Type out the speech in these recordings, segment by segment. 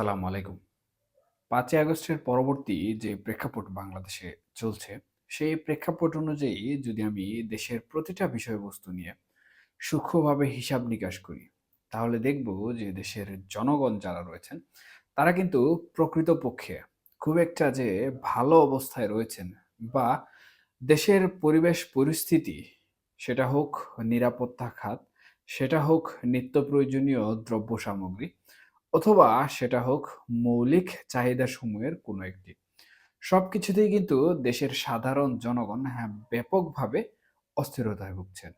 আসসালামু আলাইকুম। পাঁচই আগস্টের পরবর্তী যে প্রেক্ষাপট বাংলাদেশে চলছে, সেই প্রেক্ষাপট অনুযায়ী যদি আমি দেশের প্রতিটা বিষয়বস্তু নিয়ে সূক্ষ্মভাবে হিসাব নিকাশ করি, তাহলে দেখব যে দেশের জনগণ যারা রয়েছেন, তারা কিন্তু প্রকৃতপক্ষে খুব একটা যে ভালো অবস্থায় রয়েছেন বা দেশের পরিবেশ পরিস্থিতি, সেটা হোক নিরাপত্তা খাত, সেটা হোক নিত্য প্রয়োজনীয় দ্রব্য সামগ্রী অথবা সেটা হোক মৌলিক চাহিদাসমূহের কোনো একটি। সব কিছুতেই কিন্তু দেশের সাধারণ জনগণ হ্যাঁ, ব্যাপকভাবে অস্থিরতায় ভুগছেন।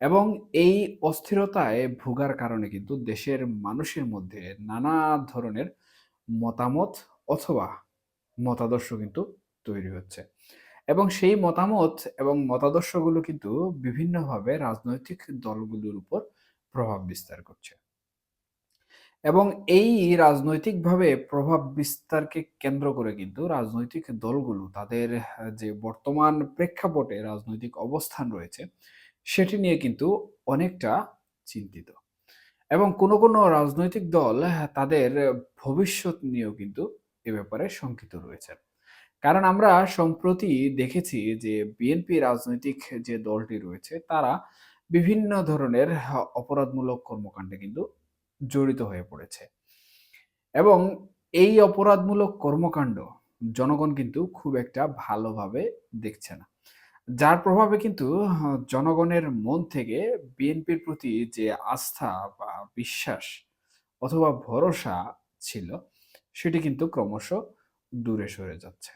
এবং এই অস্থিরতায় ভোগার কারণে কিন্তু দেশের মানুষের মধ্যে নানা ধরনের মতামত অথবা মতাদর্শ কিন্তু তৈরি হচ্ছে। এবং সেই মতামত এবং মতাদর্শগুলো কিন্তু বিভিন্নভাবে রাজনৈতিক দলগুলোর উপর প্রভাব বিস্তার করছে। এবং এই রাজনৈতিকভাবে প্রভাব বিস্তারকে কেন্দ্র করে কিন্তু রাজনৈতিক দলগুলো তাদের যে বর্তমান প্রেক্ষাপটে রাজনৈতিক অবস্থান রয়েছে, সেটি নিয়ে কিন্তু অনেকটা চিন্তিত। এবং কোনো কোনো রাজনৈতিক দল তাদের ভবিষ্যৎ নিয়েও কিন্তু এ ব্যাপারে শঙ্কিত রয়েছে। কারণ আমরা সম্প্রতি দেখেছি যে বিএনপি রাজনৈতিক যে দলটি রয়েছে, তারা বিভিন্ন ধরনের অপরাধমূলক কর্মকাণ্ডে কিন্তু জড়িত হয়ে পড়েছে। এবং এই অপরাধমূলক কর্মকাণ্ড জনগণ কিন্তু খুব একটা ভালোভাবে দেখছে না। যার প্রভাবে কিন্তু জনগণের মন থেকে বিএনপির প্রতি যে আস্থা বা বিশ্বাস অথবা ভরসা ছিল, সেটি কিন্তু ক্রমশ দূরে সরে যাচ্ছে।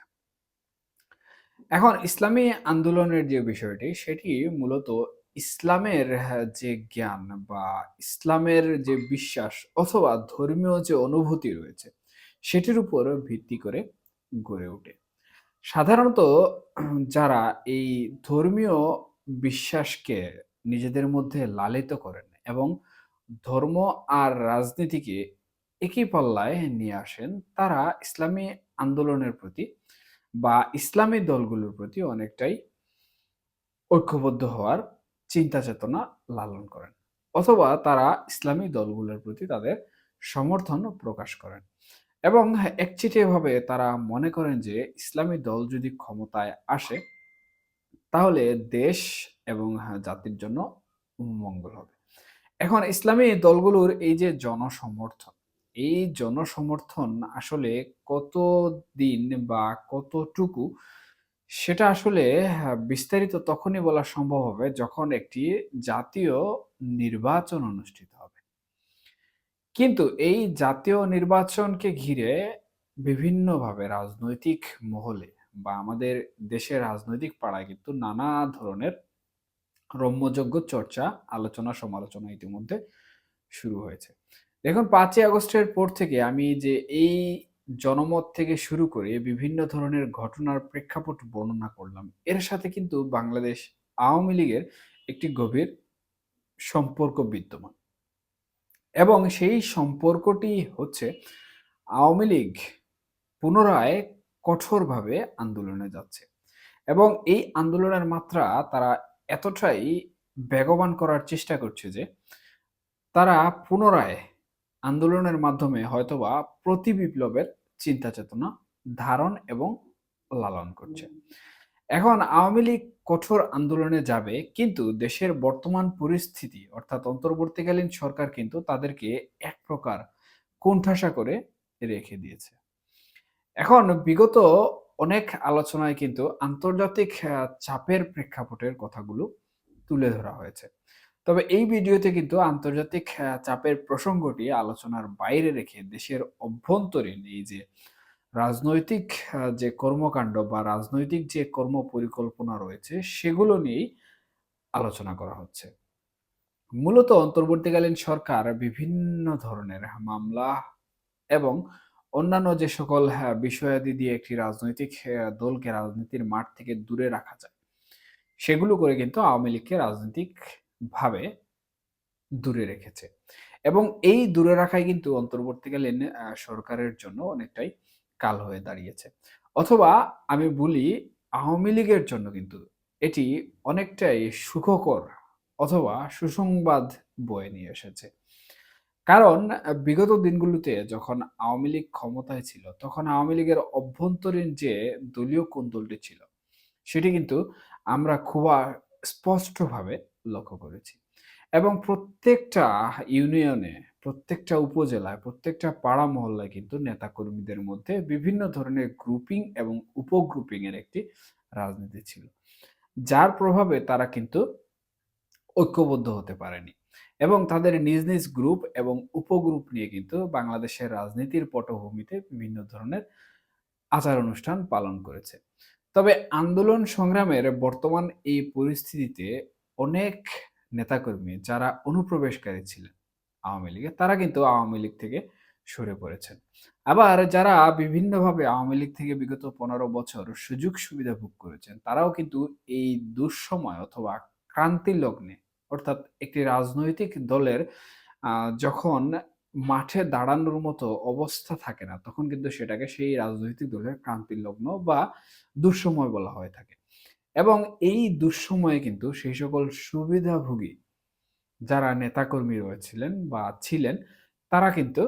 এখন ইসলামী আন্দোলনের যে বিষয়টি, সেটি মূলত ইসলামের হ্যাঁ, যে জ্ঞান বা ইসলামের যে বিশ্বাস অথবা ধর্মীয় যে অনুভূতি রয়েছে সেটির উপর ভিত্তি করে গড়ে ওঠে। সাধারণত যারা এই ধর্মীয় বিশ্বাসকে নিজেদের মধ্যে লালিত করেন এবং ধর্ম আর রাজনীতিকে একই পাল্লায় নিয়ে আসেন তারা ইসলামী আন্দোলনের প্রতি বা ইসলামী দলগুলোর প্রতি অনেকটাই ঐক্যবদ্ধ হওয়ার চিন্তা চেতনা লালন করেন অথবা তারা ইসলামী দলগুলোর প্রতি তাদের সমর্থন প্রকাশ করেন। এবং একচিটিয়াভাবে তারা মনে করেন যে, ইসলামী দল যদি ক্ষমতায় আসে, তাহলে দেশ এবং জাতির জন্য মঙ্গল হবে। এখন ইসলামী দলগুলোর এই যে জনসমর্থন, এই জনসমর্থন আসলে কত দিন বা কতটুকু সেটা আসলে বিস্তারিত তখনই বলা সম্ভব হবে যখন একটি জাতীয় নির্বাচন অনুষ্ঠিত হবে। কিন্তু এই জাতীয় নির্বাচনকে ঘিরে বিভিন্নভাবে রাজনৈতিক মহলে বা আমাদের দেশের রাজনৈতিক পাড়ায় কিন্তু নানা ধরনের রম্যযোগ্য চর্চা, আলোচনা, সমালোচনা ইতিমধ্যে শুরু হয়েছে। দেখুন, পাঁচই আগস্টের পর থেকে আমি যে এই জনমত থেকে শুরু করে বিভিন্ন ধরনের ঘটনার প্রেক্ষাপট বর্ণনা করলাম। এর সাথে কিন্তু বাংলাদেশ আওয়ামী লীগের একটি গভীর সম্পর্ক বিদ্যমান। এবং সেই সম্পর্কটি হচ্ছে আওয়ামী লীগ পুনরায় কঠোরভাবে আন্দোলনে যাচ্ছে। এবং এই আন্দোলনের মাত্রা তারা এতটাই বেগবান করার চেষ্টা করছে যে তারা পুনরায় আন্দোলনের মাধ্যমে হয়তোবা প্রতি বিপ্লবের চিন্তা চেতনা ধারণ এবং লালন করছে। এখন আওয়ামী লীগ কঠোর আন্দোলনে যাবে কিন্তু দেশের বর্তমান পরিস্থিতি অর্থাৎ অন্তর্বর্তীকালীন সরকার কিন্তু তাদেরকে এক প্রকার কোণঠাসা করে রেখে দিয়েছে। এখন বিগত অনেক আলোচনায় কিন্তু আন্তর্জাতিক চাপের প্রেক্ষাপটের কথাগুলো তুলে ধরা হয়েছে। তবে এই ভিডিওতে কিন্তু আন্তর্জাতিক চাপের প্রসঙ্গটি আলোচনার বাইরে রেখে দেশের অভ্যন্তরীণ এই যে রাজনৈতিক যে কর্মকাণ্ড বা রাজনৈতিক যে কর্ম পরিকল্পনা রয়েছে সেগুলো নিয়েই আলোচনা করা হচ্ছে। মূলত অন্তর্বর্তীকালীন সরকার বিভিন্ন ধরনের মামলা এবং অন্যান্য যে সকল বিষয়াদি দিয়ে একটি রাজনৈতিক দলকে রাজনীতির মাঠ থেকে দূরে রাখা যায়, সেগুলো করে কিন্তু আওয়ামী লীগকে রাজনৈতিক ভাবে দূরে রেখেছে। এবং এই দূরে রাখাই কিন্তু অন্তর্বর্তীকালীন সরকারের জন্য অনেকটাই কাল হয়ে দাঁড়িয়েছে। অথবা আমি বলি আওয়ামী লীগের জন্য কিন্তু এটি অনেকটাই সুখকর অথবা সুসংবাদ বয়ে নিয়ে এসেছে। কারণ বিগত দিনগুলোতে যখন আওয়ামী লীগ ক্ষমতায় ছিল, তখন আওয়ামী লীগের অভ্যন্তরীণ যে দলীয় কোন্দলটি ছিল, সেটি কিন্তু আমরা খুব স্পষ্টভাবে লক্ষ্য করেছি। এবং প্রত্যেকটা ইউনিয়নে, প্রত্যেকটা উপজেলায়, প্রত্যেকটা পাড়া মহল্লায় কিন্তু নেতাকর্মীদের মধ্যে বিভিন্ন ধরনের গ্রুপিং এবং উপ-গ্রুপিং এর একটি রাজনীতি ছিল। যার প্রভাবে তারা কিন্তু ঐক্যবদ্ধ হতে পারেনি। এবং তাদের নিজ, নিজ গ্রুপ এবং উপগ্রুপ নিয়ে কিন্তু বাংলাদেশের রাজনীতির পটভূমিতে বিভিন্ন ধরনের আচার-অনুষ্ঠান পালন করেছে। তবে আন্দোলন সংগ্রামের বর্তমান এই পরিস্থিতিতে অনেক নেতাকর্মী যারা অনুপ্রবেশকারী ছিলেন আওয়ামী লীগে তারা কিন্তু আওয়ামী লীগ থেকে সরে পড়েছেন। আবার যারা বিভিন্নভাবে আওয়ামী লীগ থেকে বিগত ১৫ বছর সুযোগ সুবিধা ভোগ করেছেন, তারাও কিন্তু এই দুঃসময় অথবা ক্রান্তি লগ্নে অর্থাৎ একটি রাজনৈতিক দলের যখন মাঠে দাঁড়ানোর মতো অবস্থা থাকে না, তখন কিন্তু সেটাকে সেই রাজনৈতিক দলের ক্রান্তি লগ্ন বা দুঃসময় বলা হয়ে থাকে। এবং এই দুঃসময়ে কিন্তু সেই সকল সুবিধাভোগী যারা নেতাকর্মী রয়েছিলেন বা ছিলেন, তারা কিন্তু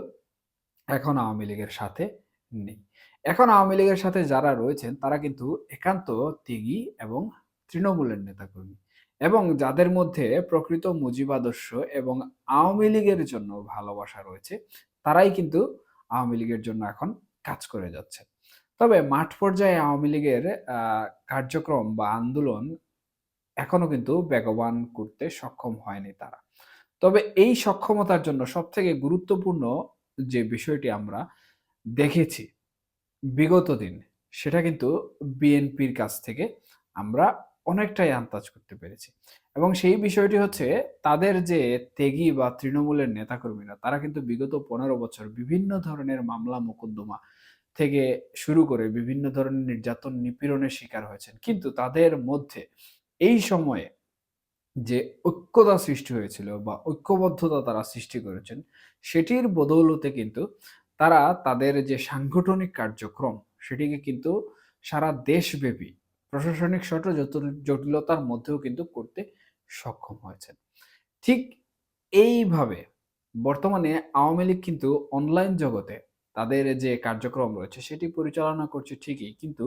এখন আওয়ামী লীগের সাথে নেই। এখন আওয়ামী লীগের সাথে যারা রয়েছেন, তারা কিন্তু একান্ত ত্যাগী এবং তৃণমূলের নেতাকর্মী। এবং যাদের মধ্যে প্রকৃত মুজিবাদর্শ এবং আওয়ামী লীগের জন্য ভালোবাসা রয়েছে, তারাই কিন্তু আওয়ামী লীগের জন্য এখন কাজ করে যাচ্ছে। তবে মাঠ পর্যায়ে আওয়ামী লীগের কার্যক্রম বা আন্দোলন এখনও কিন্তু বেগবান করতে সক্ষম হয়নি তারা। তবে এই সক্ষমতার জন্য সবথেকে গুরুত্বপূর্ণ যে বিষয়টি আমরা দেখেছি বিগত দিন, সেটা কিন্তু বিএনপির কাছ থেকে আমরা অনেকটাই আন্দাজ করতে পেরেছি। এবং সেই বিষয়টি হচ্ছে তাদের যে ত্যাগী বা তৃণমূলের নেতাকর্মীরা, তারা কিন্তু বিগত ১৫ বছর বিভিন্ন ধরনের মামলা মোকদ্দমা থেকে শুরু করে বিভিন্ন ধরনের নির্যাতন, নিপীড়নের শিকার হয়েছেন। কিন্তু তাদের মধ্যে এই সময়ে যে ঐক্যতা সৃষ্টি হয়েছিল বা ঐক্যবদ্ধতা তারা সৃষ্টি করেছেন, সেটির বদৌলতে কিন্তু তারা তাদের যে সাংগঠনিক কার্যক্রম, সেটিকে কিন্তু সারা দেশব্যাপী প্রশাসনিক শত জটিলতার মধ্যেও কিন্তু করতে সক্ষম হয়েছেন। ঠিক এইভাবে বর্তমানে আওয়ামী লীগ কিন্তু অনলাইন জগতে তাদের যে কার্যক্রম রয়েছে সেটি পরিচালনা করছে ঠিকই। কিন্তু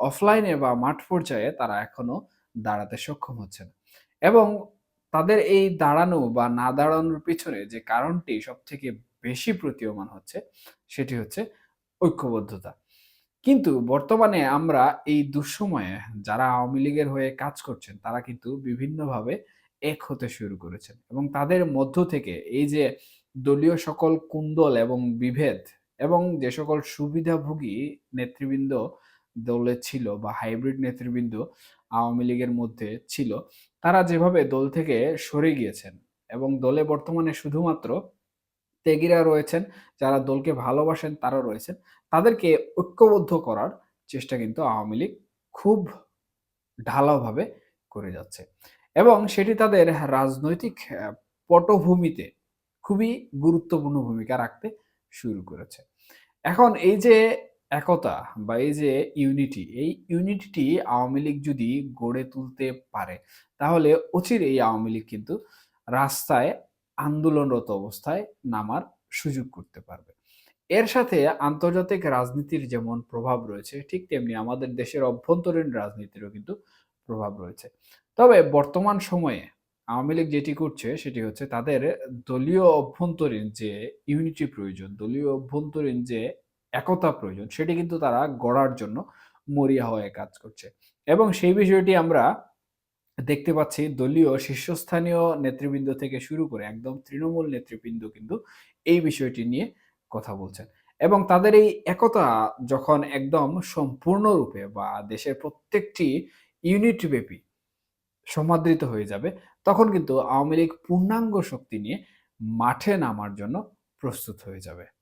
অফলাইনে বা মাঠ পর্যায়ে তারা এখনও দাঁড়াতে সক্ষম হচ্ছে না। এবং তাদের এই দাঁড়ানো বা না দাঁড়ানোর পিছনে যে কারণটি সব থেকে বেশি প্রতীয়মান হচ্ছে, সেটি হচ্ছে ঐক্যবদ্ধতা। কিন্তু বর্তমানে আমরা এই দুঃসময়ে যারা আওয়ামী লীগের হয়ে কাজ করছেন, তারা কিন্তু বিভিন্নভাবে এক হতে শুরু করেছেন। এবং তাদের মধ্য থেকে এই যে দলীয় সকল কুন্দল এবং বিভেদ এবং যে সকল সুবিধাভোগী নেতৃবৃন্দ দলে ছিল বা হাইব্রিড নেতৃবৃন্দ আওয়ামী লীগের মধ্যে ছিল, তারা যেভাবে দল থেকে সরে গিয়েছেন এবং দলে বর্তমানে শুধুমাত্র ত্যাগীরা রয়েছেন, যারা দলকে ভালোবাসেন তারা রয়েছেন। তাদেরকে ঐক্যবদ্ধ করার চেষ্টা কিন্তু আওয়ামী লীগ খুব ঢালাওভাবে করে যাচ্ছে। এবং সেটি তাদের রাজনৈতিক পটভূমিতে খুবই গুরুত্বপূর্ণ ভূমিকা রাখতে শুরু করেছে। এখন এই যে একতা বা এই যে ইউনিটি, এই ইউনিটিটি আওয়ামী লীগ যদি গড়ে তুলতে পারে, তাহলে অচির এই আওয়ামী লীগ কিন্তু রাস্তায় আন্দোলনরত অবস্থায় নামার সুযোগ করতে পারবে। এর সাথে আন্তর্জাতিক রাজনীতির যেমন প্রভাব রয়েছে, ঠিক তেমনি আমাদের দেশের অভ্যন্তরীণ রাজনীতিরও কিন্তু প্রভাব রয়েছে। তবে বর্তমান সময়ে আওয়ামী লীগ যেটি করছে সেটি হচ্ছে তাদের দলীয় অভ্যন্তরীণ যে ইউনিটি প্রয়োজন, দলীয় অভ্যন্তরীণ যে একতা প্রয়োজন, সেটি কিন্তু তারা গড়ার জন্য মরিয়া হয়ে কাজ করছে। এবং সেই বিষয়টি আমরা দেখতে পাচ্ছি দলীয় শীর্ষস্থানীয় নেতৃবৃন্দ থেকে শুরু করে একদম তৃণমূল নেতৃবৃন্দ কিন্তু এই বিষয়টি নিয়ে কথা বলছেন। এবং তাদের এই একতা যখন একদম সম্পূর্ণরূপে বা দেশের প্রত্যেকটি ইউনিট ব্যাপী সমাদৃত হয়ে যাবে, তখন কিন্তু আওয়ামী লীগ পূর্ণাঙ্গ শক্তি নিয়ে মাঠে নামার জন্য প্রস্তুত হয়ে যাবে।